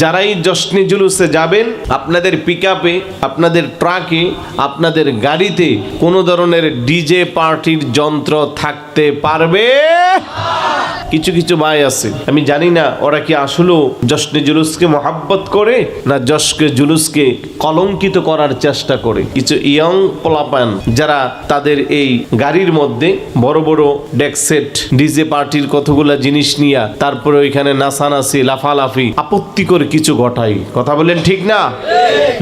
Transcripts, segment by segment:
যারাই জশ্নে জুলুসে যাবেন, আপনাদের পিক আপনাদের ট্রাকে আপনাদের গাড়িতে কোনো ধরনের ডিজে পার্টির যন্ত্র থাকতে পারবে? কিছু কিছু ভাই আছে, আমি জানি না ওরা কি আসলেও জশ্নে জুলুসকে মহাব্বত করে, না জশকে জুলুসকে কলঙ্কিত করার চেষ্টা করে। কিছু ইয়ং পোলাপান যারা তাদের এই গাড়ির মধ্যে বড় বড় ডেকসেট ডিজে পার্টির কতগুলা জিনিস নিয়া, তারপরে ওইখানে নাসানাসি লাফালাফি, আপত্তি করে কিছু ঘটাই। কথা বলেন ঠিক না?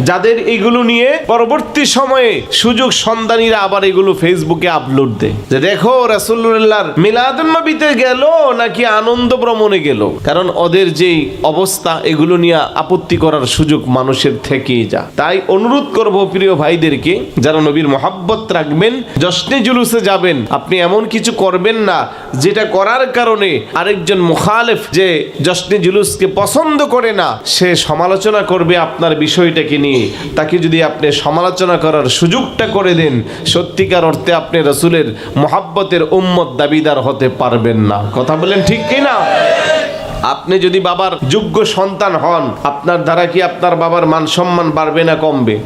যাদের এগুলো নিয়ে পরবর্তী সময়ে সুযোগ সন্ধানীরা আবার এগুলো ফেসবুকে আপলোড দেয়। যে দেখো রাসুল্লাহর মিলাদুন্নবীতে গেল নাকি আনন্দ ভ্রমণে গেল? কারণ ওদের যেই অবস্থা, এগুলো নিয়ে আপত্তি করার সুযোগ মানুষের থেকেই যা তাই অনুরোধ করব প্রিয় ভাইদেরকে, যারা নবীর মহাব্বত রাখবেন, জশ্নে জুলুসে যাবেন, আপনি এমন কিছু করবেন না, যেটা করার কারণে আরেকজন মুখালেফ যে জশ্নে জুলুসকে পছন্দ করে না, সে সমালোচনা করবে আপনার বিষয়টাকে নিয়ে তাকে যদি আপনি সমালোচনা করার সুযোগটা করে দেন, সত্যিকার অর্থে আপনি রসুলের মহাব্বতের উম্মত দাবিদার হতে পারবেন না। কথা বলেন ঠিক কি না আপনি যদি বাবার যোগ্য সন্তান হন, আপনার দ্বারা কি আপনার বাবার মান সম্মান বাড়বে না কমবে?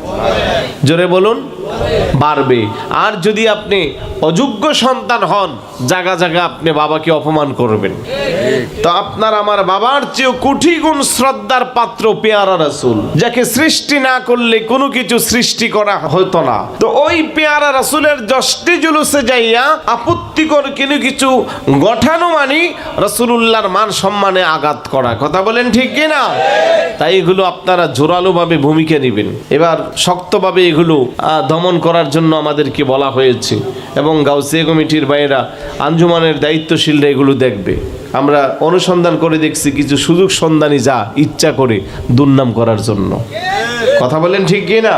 জোরে বলুন। বাড়বে। আর যদি আপনি অযোগ্য সন্তান হন জায়গা জায়গা আপনি বাবাকে অপমান করবেন। তো আপনার আমার বাবার চেয়েও কোটি গুণ শ্রদ্ধার পাত্র পেয়ারা রাসুল, যাকে সৃষ্টি না করলে কোনো কিছু সৃষ্টি করা হতো না। তো ওই পেয়ারা রাসুলের জষ্টি জুলুসে যাইয়া আপত্তিকর কোনো কিছু গঠানো মানি রসুল্লাহর মান সম্মানে আঘাত করা। কথা বলেন ঠিক কি না? তাই এগুলো আপনারা জোরালোভাবে ভূমিকা নেবেন। এবার শক্তভাবে এগুলো দমন করার জন্য আমাদেরকে বলা হয়েছে এবং গাউসিয়া কমিটির বাইরা আঞ্জুমানের দায়িত্বশীলরা এগুলো দেখবে। আমরা অনুসন্ধান করে দেখছি কিছু সুযোগ সন্ধানী যা ইচ্ছা করে দুর্নাম করার জন্য। কথা বলেন ঠিক কি না